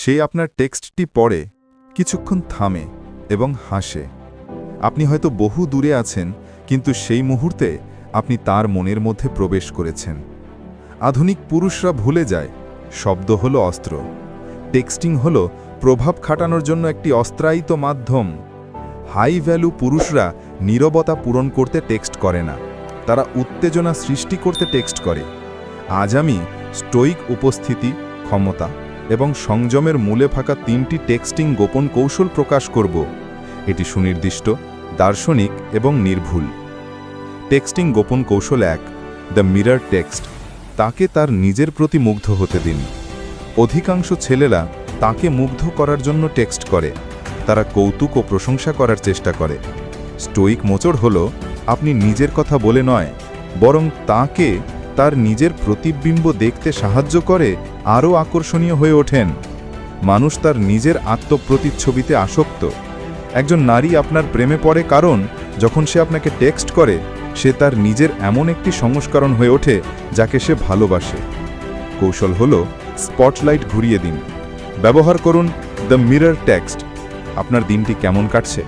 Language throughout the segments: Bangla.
সে আপনার টেক্সটটি পড়ে, কিছুক্ষণ থামে এবং হাসে। আপনি হয়তো বহু দূরে আছেন, কিন্তু সেই মুহূর্তে আপনি তার মনের মধ্যে প্রবেশ করেছেন। আধুনিক পুরুষরা ভুলে যায়, শব্দ হলো অস্ত্র। টেক্সটিং হল প্রভাব খাটানোর জন্য একটি অস্ত্রায়িত মাধ্যম। হাই ভ্যালু পুরুষরা নীরবতা পূরণ করতে টেক্সট করে না। তারা উত্তেজনা সৃষ্টি করতে টেক্সট করে। আজ আমি স্টোইক উপস্থিতি, ক্ষমতা এবং সংযমের মূলে ফাঁকা তিনটি টেক্সটিং গোপন কৌশল প্রকাশ করব। এটি সুনির্দিষ্ট, দার্শনিক এবং নির্ভুল। টেক্সটিং গোপন কৌশল এক, দ্য মিরর টেক্সট, তাকে তার নিজের প্রতি মুগ্ধ হতে দিন। অধিকাংশ ছেলেরা তাকে মুগ্ধ করার জন্য টেক্সট করে। তারা কৌতুক ও প্রশংসা করার চেষ্টা করে। স্টোইক মোচড় হল, আপনি নিজের কথা বলে নয়, বরং তাকে তার নিজের প্রতিবিম্ব দেখতে সাহায্য করে আরও আকর্ষণীয় হয়ে ওঠেন। মানুষ তার নিজের আত্মপ্রতিচ্ছবিতে আসক্ত। একজন নারী আপনার প্রেমে পড়ে কারণ, যখন সে আপনাকে টেক্সট করে, সে তার নিজের এমন একটি সংস্করণ হয়ে ওঠে, যাকে সে ভালোবাসে। কৌশল হল, স্পটলাইট ঘুরিয়ে দিন। ব্যবহার করুন, দ্য মিরর টেক্সট আপনার দিনটি কেমন কাটছে?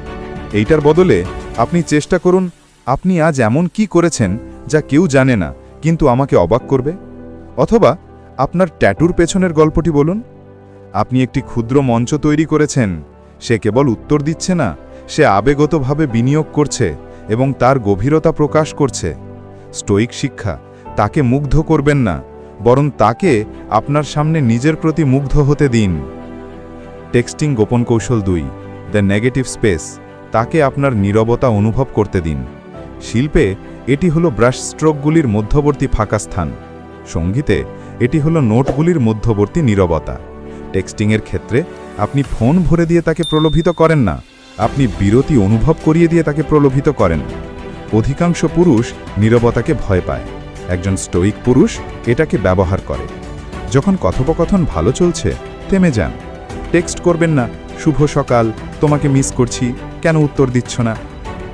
এইটার বদলে, আপনি চেষ্টা করুন, আপনি আজ এমন কি করেছেন, যা কেউ জানে না, কিন্তু আমাকে অবাক করবে? অথবা আপনার ট্যাটুর পেছনের গল্পটি বলুন। আপনি একটি ক্ষুদ্র মঞ্চ তৈরি করেছেন, সে কেবল উত্তর দিচ্ছে না, সে আবেগতভাবে বিনিয়োগ করছে এবং তার গভীরতা প্রকাশ করছে। স্টোইক শিক্ষা, তাকে মুগ্ধ করবেন না, বরং তাকে আপনার সামনে নিজের প্রতি মুগ্ধ হতে দিন। টেক্সটিং গোপন কৌশল দুই, দ্য নেগেটিভ স্পেস, তাকে আপনার নীরবতা অনুভব করতে দিন। শিল্পে, এটি হলো ব্রাশ স্ট্রোকগুলির মধ্যবর্তী ফাঁকা স্থান। সঙ্গীতে এটি হলো নোটগুলির মধ্যবর্তী নীরবতা। টেক্সটিংয়ের ক্ষেত্রে আপনি ফোন ভরে দিয়ে তাকে প্রলোভিত করেন না। আপনি বিরতি অনুভব করিয়ে দিয়ে তাকে প্রলোভিত করেন। অধিকাংশ পুরুষ নীরবতাকে ভয় পায়। একজন স্টোইক পুরুষ এটাকে ব্যবহার করে। যখন কথোপকথন ভালো চলছে, থেমে যান। টেক্সট করবেন না, শুভ সকাল, তোমাকে মিস করছি, কেন উত্তর দিচ্ছ না?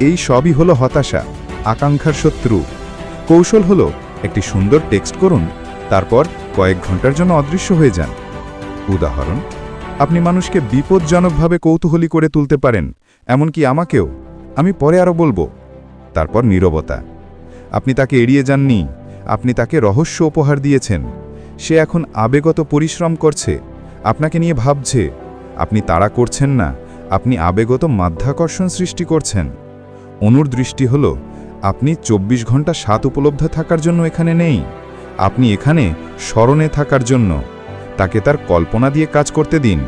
এই সবই হলো হতাশা, আকাঙ্ক্ষার শত্রু। কৌশল হলো একটি সুন্দর টেক্সট করুন তারপর কয়েক ঘণ্টার জন্য অদৃশ্য হয়ে যান। উদাহরণ, আপনি মানুষকে বিপজ্জনকভাবে কৌতূহলী করে তুলতে পারেন, এমনকি আমাকেও। আমি পরে আরও বলব। তারপর নীরবতা। আপনি তাকে এড়িয়ে যাননি। আপনি তাকে রহস্য উপহার দিয়েছেন। সে এখন আবেগত পরিশ্রম করছে। আপনাকে নিয়ে ভাবছে। আপনি তাড়া করছেন না। আপনি আবেগত মাধ্যাকর্ষণ সৃষ্টি করছেন। অনুর দৃষ্টি হল, আপনি ২৪ ঘণ্টা সাত উপলব্ধ থাকার জন্য এখানে নেই। আপনি এখানে স্মরণে থাকার জন্য তাকে তার কল্পনা দিয়ে কাজ করতে দিন।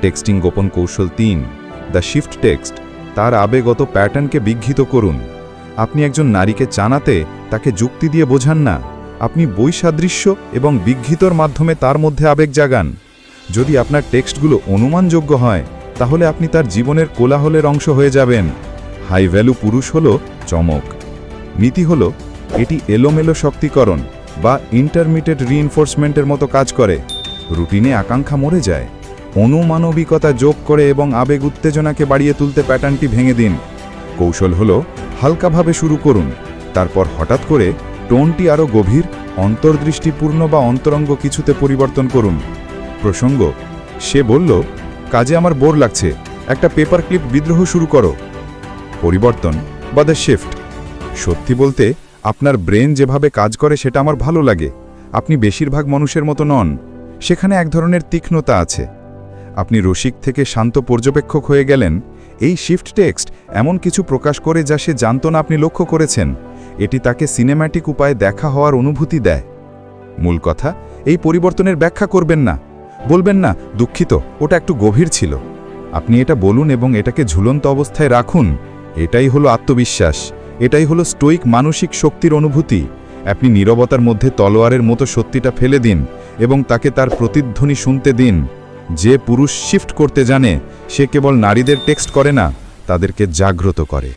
টেক্সটিং গোপন কৌশল তিন, দ্য শিফট টেক্সট, তার আবেগত প্যাটার্নকে বিঘ্নিত করুন। আপনি একজন নারীকে জানাতে তাকে যুক্তি দিয়ে বোঝান না। আপনি বৈসাদৃশ্য এবং বিঘ্নিতর মাধ্যমে তার মধ্যে আবেগ জাগান। যদি আপনার টেক্সটগুলো অনুমানযোগ্য হয়, তাহলে আপনি তার জীবনের কোলাহলের অংশ হয়ে যাবেন। হাই ভ্যালু পুরুষ হল চমক। নীতি হল, এটি এলোমেলো শক্তিকরণ। বা ইন্টারমিটেড রিইনফোর্সমেন্টের মতো কাজ করে। রুটিনে আকাঙ্ক্ষা মরে যায়। অনুমানবিকতা যোগ করে এবং আবেগ উত্তেজনাকে বাড়িয়ে তুলতে প্যাটার্নটি ভেঙে দিন। কৌশল হল, হালকাভাবে শুরু করুন। তারপর হঠাৎ করে টোনটি আরও গভীর, অন্তর্দৃষ্টিপূর্ণ বা অন্তরঙ্গ কিছুতে পরিবর্তন করুন। প্রসঙ্গ, সে বলল, কাজে আমার বোর লাগছে। একটা পেপার ক্লিপ বিদ্রোহ শুরু করো। পরিবর্তন, বা দ্য শিফট সত্যি বলতে আপনার ব্রেন যেভাবে কাজ করে সেটা আমার ভালো লাগে। আপনি বেশিরভাগ মানুষের মতো নন। সেখানে এক ধরনের তীক্ষ্ণতা আছে। আপনি রসিক থেকে শান্ত পর্যবেক্ষক হয়ে গেলেন। এই শিফট টেক্সট এমন কিছু প্রকাশ করে যা সে জানত না আপনি লক্ষ্য করেছেন। এটি তাকে সিনেম্যাটিক উপায়ে দেখা হওয়ার অনুভূতি দেয়। মূল কথা, এই পরিবর্তনের ব্যাখ্যা করবেন না। বলবেন না, দুঃখিত, ওটা একটু গভীর ছিল। আপনি এটা বলুন এবং এটাকে ঝুলন্ত অবস্থায় রাখুন। এটাই হলো আত্মবিশ্বাস। এটাই হলো স্টোইক মানসিক শক্তির অনুভূতি। আপনি নীরবতার মধ্যে তলোয়ারের মতো সত্যিটা ফেলে দিন এবং তাকে তার প্রতিধ্বনি শুনতে দিন। যে পুরুষ শিফট করতে জানে, সে কেবল নারীদের টেক্সট করে না, তাদেরকে জাগ্রত করে।